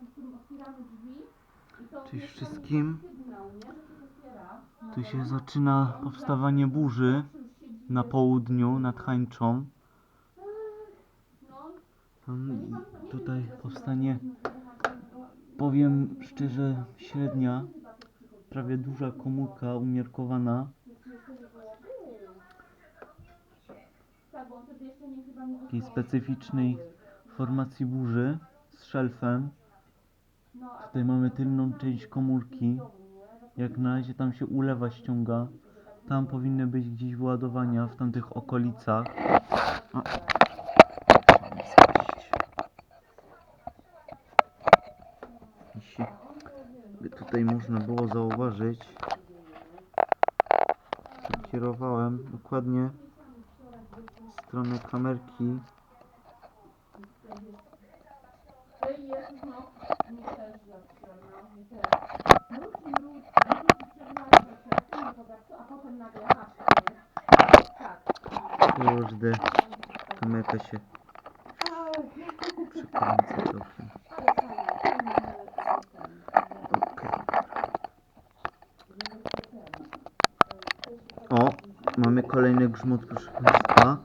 taki, którym otwieramy drzwi i to Cześć jest tam wszystkim. Tu się zaczyna powstawanie burzy na południu nad Hańczą. Tutaj powstanie, powiem szczerze, średnia, prawie duża komórka umiarkowana. tak, Takiej specyficznej formacji burzy z szelfem. No, Tutaj mamy tylną część komórki. Jak na razie tam się ulewa ściąga. Tam powinny być gdzieś wyładowania w tamtych okolicach. A. Tutaj można było zauważyć, kierowałem dokładnie w stronę kamerki No, no, i mróz, przegnaliśmy się. Kurde, przekręca trochę. To Okej. O, mamy kolejny grzmot, proszę Państwa.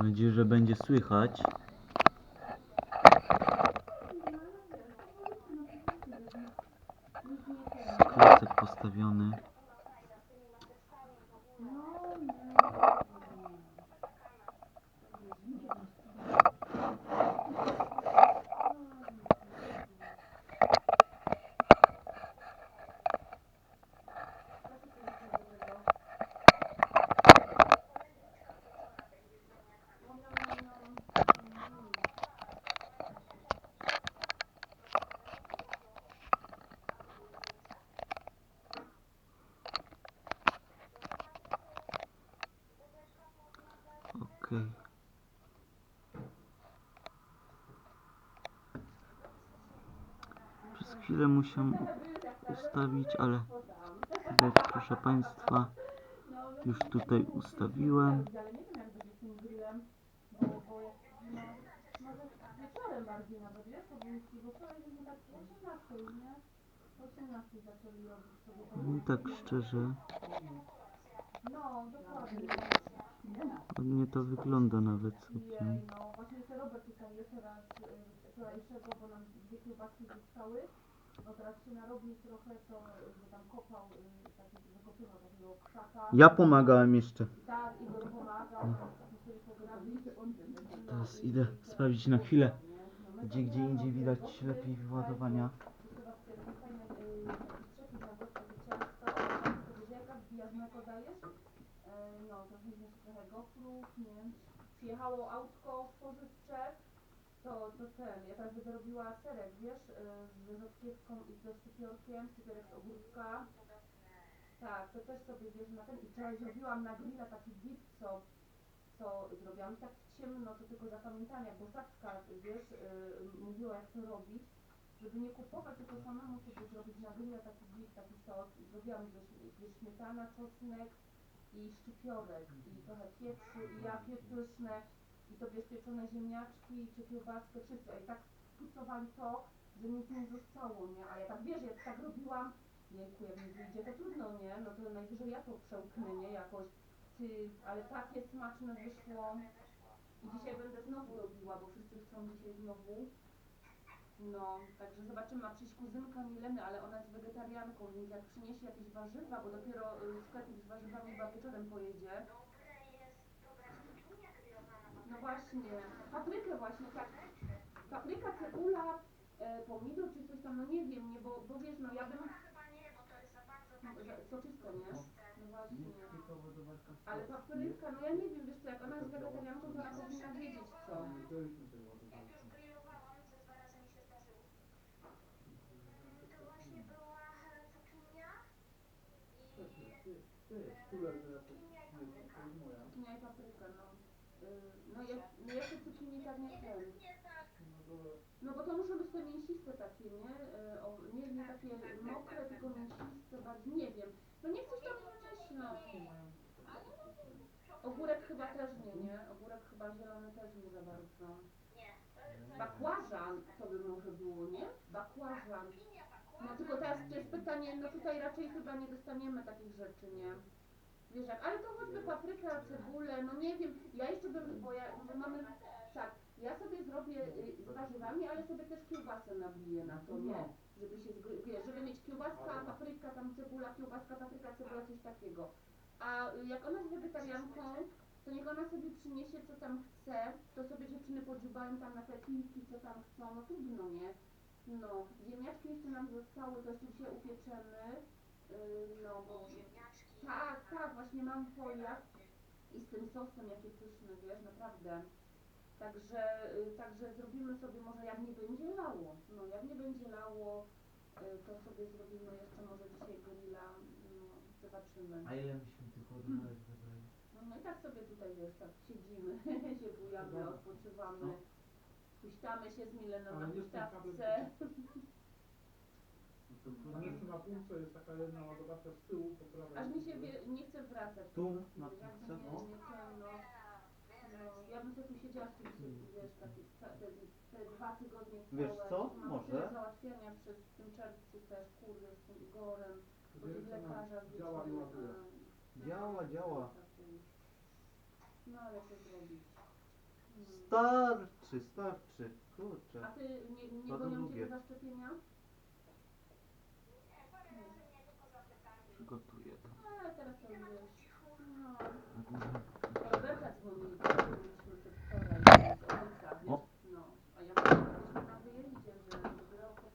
Mam nadzieję, że będzie słychać. Klocek postawiony. Okej. Przez chwilę muszę ustawić, ale widać, proszę Państwa, już tutaj ustawiłem. no, może wieczorem bardziej nawet, wiesz, po wójci, bo wczoraj żeśmy o 18, nie? O 18 zaczęli robić sobie to. I tak szczerze, No, dokładnie. Ładnie to wygląda nawet całkiem. No, właśnie jeszcze Robert tutaj jest teraz y, wczorajszego, bo nam dwie kiełbaski zostały. No teraz się narobił trochę, to że tam kopał, y, taki, zakopywał takiego krzaka. Ja pomagałem jeszcze. Tak, Igor pomagał, musimy sobie pograbić. Teraz idę sprawdzić na chwilę, gdzie gdzie indziej widać lepiej wyładowania. Fajne strzeki na boczku, ciasta, sobie jaka wbijasz mleko dajesz? E, No, trochę wiesz, trochę gofrów, nie wiem. Przyjechało autko spożywcze, to, to ten, ja teraz będę serek, wiesz, y, z rzodkiewką i ze szczypiorkiem, szczypiorek z ogórka. Tak, to też sobie wiesz na ten i wczoraj zrobiłam na grilla taki dip, co, co zrobiłam tak w ciemno, to tylko zapamiętania, bo Sacka, wiesz, y, mówiła jak to robić, żeby nie kupować, tylko samemu sobie zrobić na grilla taki dip, taki sos. I zrobiłam ze śmietana, czosnek i szczypiorek i trochę pieprzu i jakie pyszne i wiesz, pieczone ziemniaczki czy kiełbaskę, wszystko. I tak pucowali to, że nic nie zostało, nie? A ja tak wiesz, jak tak robiłam, jejku, jak mi wyjdzie, to trudno, nie? No to najwyżej ja to przełknę, nie? Jakoś, ty, ale takie smaczne wyszło. I dzisiaj będę znowu robiła, bo wszyscy chcą dzisiaj znowu. No, także zobaczymy, ma przyjść kuzynka Mileny, ale ona jest wegetarianką, więc jak przyniesie jakieś warzywa, bo dopiero y, sklepik z warzywami chyba wieczorem pojedzie. No właśnie, paprykę właśnie, tak. Papryka, cebula, e, pomidor czy coś tam, no nie wiem, nie, bo, bo wiesz, no ja bym... No, za- soczysto, nie? No właśnie. Ale papryka, no ja nie wiem, wiesz co, jak ona jest wegetarianką, to ona powinna wiedzieć co. Cukinia No ja, no ja te cukinii tak nie chcę. No bo to muszą być te mięsiste takie, nie? E, o, nie, nie takie mokre, tylko mięsiste, bardziej, nie wiem. No niech coś tam wymyśli, no. Ogórek chyba też nie, nie? Ogórek chyba zielony też nie za bardzo. Bakłażan to by może było, nie? Bakłażan. No tylko teraz to jest pytanie, no tutaj raczej chyba nie dostaniemy takich rzeczy, nie? Wiesz jak, ale to choćby papryka, cebulę, no nie wiem, ja jeszcze bym, bo ja, bo mamy, tak, ja sobie zrobię y, z warzywami, ale sobie też kiełbasę nabiję na to, nie? Żeby się, zgry- wiesz, żeby mieć kiełbaska, papryka, tam cebula, kiełbaska, papryka, cebula, coś takiego. A y, jak ona jest wegetarianką, to niech ona sobie przyniesie co tam chce, to sobie dziewczyny podziubają tam na te filki, co tam chcą, no trudno, nie? No, ziemniaczki jeszcze nam zostały, to jeszcze dzisiaj upieczemy. Yy, no, bo... Tak, tak, właśnie mam foliach i z tym sosem, jakie pyszne, wiesz, naprawdę. Także, y, także zrobimy sobie może jak nie będzie lało, no jak nie będzie lało, y, to sobie zrobimy jeszcze może dzisiaj grilla, no, zobaczymy. A ile myśmy tych ładowarek zabrali? No, no i tak sobie tutaj wiesz, tak siedzimy, się bujamy, odpoczywamy, huśtamy się z Mileną na jest Tam jeszcze na półce jest taka jedna ładowarka z tyłu po prawej. Aż mi się wie, nie chce wracać. Tu, na jakby półce, nie, no. nie ten, no, no, ja bym sobie tu siedziała z tym, wiesz, takie, te, te dwa tygodnie Wiesz co? Mam Może. tyle załatwiania przez w tym czerwcu też, kurde, z tym Igorem, bo tych lekarzach działa i ładuje. Działa, działa. No ale co zrobić? No. Starczy, starczy. Kurczę. A ty nie, nie To gonią cię długie. do zaszczepienia? Przygotuję to. A teraz to wiesz. No. Na górze. Roberta dzwonili, to byliśmy przedwczoraj z ojca, wiesz, O. no. A ja byliśmy na wyjeździe, że dopiero po-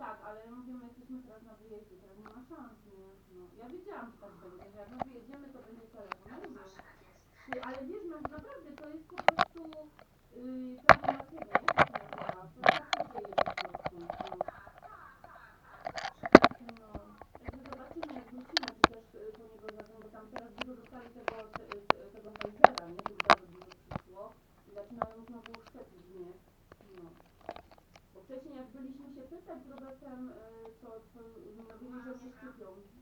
Tak, ale ja mówię, my jesteśmy teraz na wyjeździe, teraz nie ma szans, nie? No, ja wiedziałam, że tak będzie, że jak my wyjedziemy, to będzie telefon. No, ale wiesz, no naprawdę to jest po prostu yy, prawo Maciego, nie? Tak to działa. To tak się dzieje po prostu. No. No, także zobaczymy jak wrócimy, czy też y, po niego zadzwonię, bo tam teraz dużo dostali tego, te, te, tego Pfizera, nie? Tych bardzo dużo przyszło i zaczynają znowu szczepić, nie? No. Bo wcześniej jak byliśmy się pytać z Robertem, y, to, to mówili, że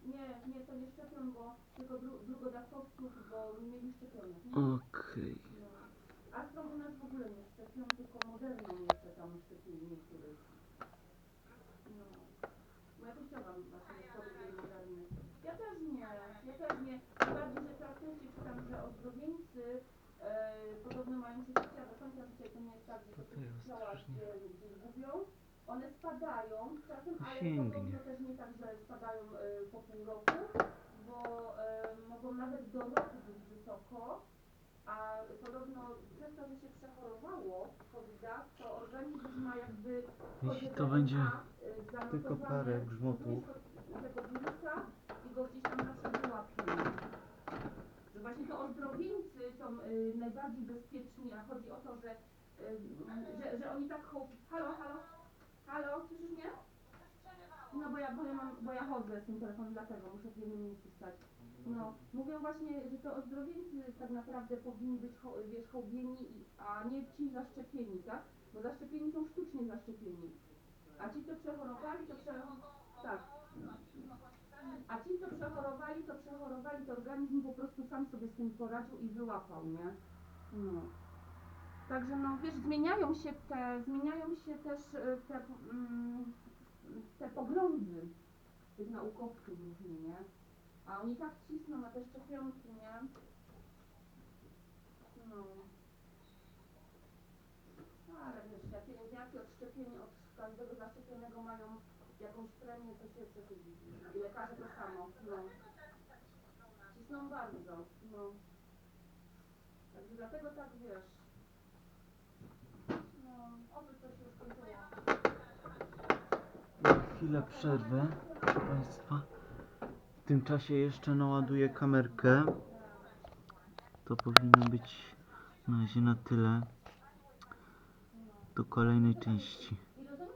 nie. Nie, to nie szczepią, bo tylko dru, drugodawcowców, bo nie mieli szczepionek. nie? Okej. No. Astro u nas w ogóle nie szczepią, tylko Moderną jeszcze tam szczepili niektórych. No. Bo ja też chciałam właśnie tej Moderny. Ja też nie, ja też nie. Tym bardziej, że częściej czytam, że ozdrowieńcy e, podobno mają się życia do końca życia to nie jest tak, że To się strasznie. gdzie, gdzieś gubią. One spadają czasem, ale Sięgnie. podobno też nie tak, że spadają e, po pół roku, bo e, mogą nawet do roku być wysoko. A podobno przez to, że się przechorowało covid to organizm ma jakby Jeśli to będzie y, tylko parę grzmotów. tego wirusa i go gdzieś tam zawsze. Że właśnie to ozdrowieńcy są y, najbardziej bezpieczni, a chodzi o to, że, y, że, że oni tak halo? Halo, bo ja, chodzę z tym telefonem, dlatego muszę w jednym miejscu stać. No, mówią właśnie, że to ozdrowieńcy tak naprawdę powinni być, wiesz, hołbieni, a nie ci zaszczepieni, tak? Bo zaszczepieni są sztucznie zaszczepieni. A ci, co przechorowali, to przechorowali, tak. A ci, co przechorowali, to przechorowali, to organizm po prostu sam sobie z tym poradził i wyłapał, nie? No. Także no, wiesz, zmieniają się te, zmieniają się też y, te, mm, te poglądy tych naukowców różnie, nie? A oni tak cisną na te szczepionki, nie? No. Ale wiesz, jak pielęgniarki od szczepienia, od każdego zaszczepionego mają jakąś premię, to się co. I lekarze to samo, no. Cisną bardzo, no. Także dlatego tak wiesz. No, oby to się już kończyło. Chwilę przerwę, proszę Państwa. W tym czasie jeszcze naładuję kamerkę. To powinno być na razie na tyle. Do kolejnej części.